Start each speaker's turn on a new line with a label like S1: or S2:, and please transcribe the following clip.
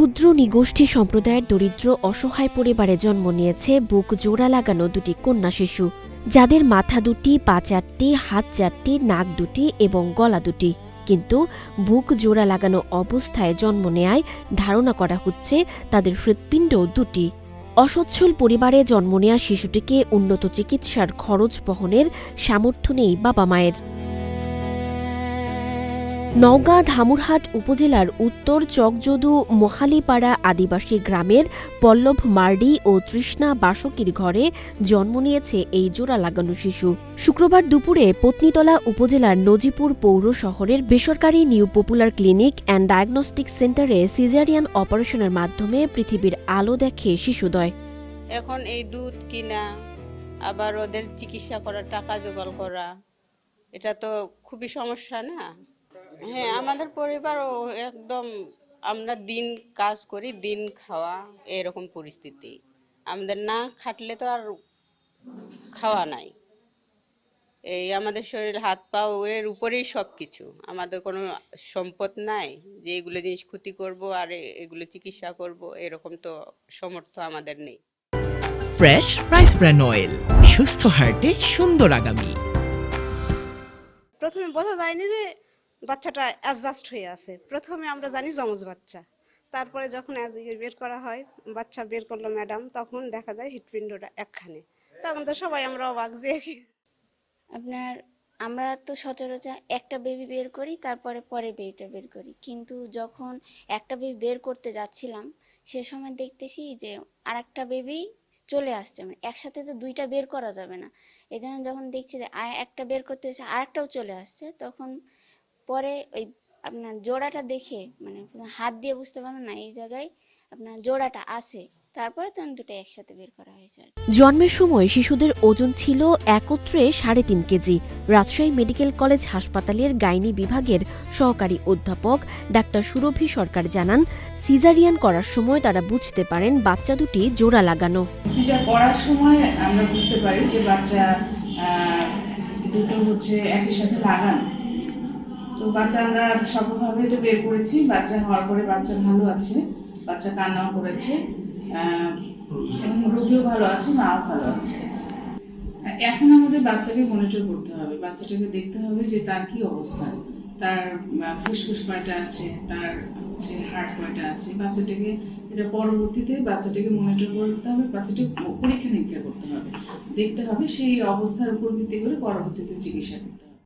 S1: ক্ষুদ্র নিগোষ্ঠী সম্প্রদায়ের দরিদ্র, অসহায় পরিবারে জন্ম নিয়েছে, বুক জোড়া লাগানো দুটি কন্যা শিশু, যাদের মাথা দুটি, পা চারটি, হাত চারটি, নাক দুটি এবং গলা দুটি। কিন্তু বুক জোড়া লাগানো অবস্থায় জন্ম নেয় ধারণা করা হচ্ছে তাদের হৃৎপিণ্ড দুটি। অসচ্ছল পরিবারে জন্ম নেয়া শিশুটিকে উন্নত চিকিৎসার খরচ বহনের সামর্থ্য নেই বাবা মায়ের নওগাঁ ধামুরহাট উপজেলার উত্তর চকযদু মহালিপাড়া আদিবাসী গ্রামের পল্লব মার্ডি ও তৃষ্ণা বাসকির ঘরে জন্ম নিয়েছে এই জোড়া লাগানো শিশু। শুক্রবার দুপুরে পত্নীতলা উপজেলার নজিপুর পৌর শহরের বেসরকারি new popular clinic and diagnostic সেন্টারে সিজারিয়ান অপারেশনের মাধ্যমে পৃথিবীর আলো দেখে শিশুদয়
S2: এখন এই দুধ কিনা, আবার ওদের চিকিৎসা করা টাকা জোগাড় করা, এটা তো খুবই সমস্যা না? হ্যাঁ আমাদের পরিবারও একদম আমরা দিন কাজ করি দিন খাওয়া এরকম পরিস্থিতি। আমাদের না খাটলে তো আর খাওয়া নাই। এই আমাদের শরীর হাত পা এর উপরেই সব কিছু আমাদের কোনো সম্পদ নাই যে এগুলো জিনিস ক্ষতি করব আর এগুলো চিকিৎসা করব এরকম তো সামর্থ্য আমাদের নেই।
S3: ফ্রেশ রাইস ব্র্যান অয়েল সুস্থ হার্টে সুন্দর আগামী।
S4: প্রথমে বোঝা যায়নি যে বাচ্চাটা অ্যাডজাস্ট হয়ে আছে। প্রথমে আমরা জানি যমজ বাচ্চা। তারপরে যখন বের করা হয়, বাচ্চা বের করল ম্যাডাম তখন দেখা যায় হৃৎপিণ্ডটা একখানে। তখন তো সবাই আমরা অবাক যে
S5: আপনার, আমরা তো সচরাচর একটা বেবি বের করি, তারপরে পরে বেবিটা বের করি। কিন্তু যখন একটা বেবি বের করতে যাচ্ছিলাম, সে সময় দেখতেছি যে আরেকটা বেবি চলে আসছে। মানে একসাথে তো দুইটা বের করা যাবে না। এই জন্য যখন দেখছি যে আর একটা বের করতে এসে আরেকটাও চলে আসছে, তখন পরে ওই আপনার জোড়াটা দেখে মানে হাত দিয়ে বুঝতে পারবেন না এই জায়গায় আপনার জোড়াটা আছে। তারপরে তখন দুটো একসাথে বের করা হয়েছে
S1: জন্মের সময় শিশুদের ওজন ছিল একত্রে সাড়ে তিন কেজি। রাজশাহী মেডিকেল কলেজ হাসপাতালের গাইনি বিভাগের সহকারী অধ্যাপক ডাক্তার সুরভি সরকার জানান সিজারিয়ান করার সময় তারা বুঝতে পারেন বাচ্চা দুটি জোড়া লাগানো।
S6: সিজার করার সময় আমরা বুঝতে পারি যে বাচ্চা দুটো হচ্ছে একই সাথে লাগানো। বাচ্চা আমরা সফলভাবে এটা বের করেছি। বাচ্চা হওয়ার পরে বাচ্চা ভালো আছে, বাচ্চা কান্নাও করেছে রোগীও ভালো আছে, মাও ভালো আছে। এখন আমাদের বাচ্চাকে মনিটর করতে হবে। বাচ্চাটাকে দেখতে হবে যে তার কি অবস্থা। তার ফুসফুস কয়টা আছে, তার হচ্ছে হার্ট কয়টা আছে। বাচ্চাটাকে এটা পরবর্তীতে বাচ্চাটাকে মনিটর করতে হবে, বাচ্চাটাকে পরীক্ষা নিরীক্ষা করতে হবে। দেখতে হবে সেই অবস্থার উপর ভিত্তি করে পরবর্তীতে চিকিৎসা করতে হবে।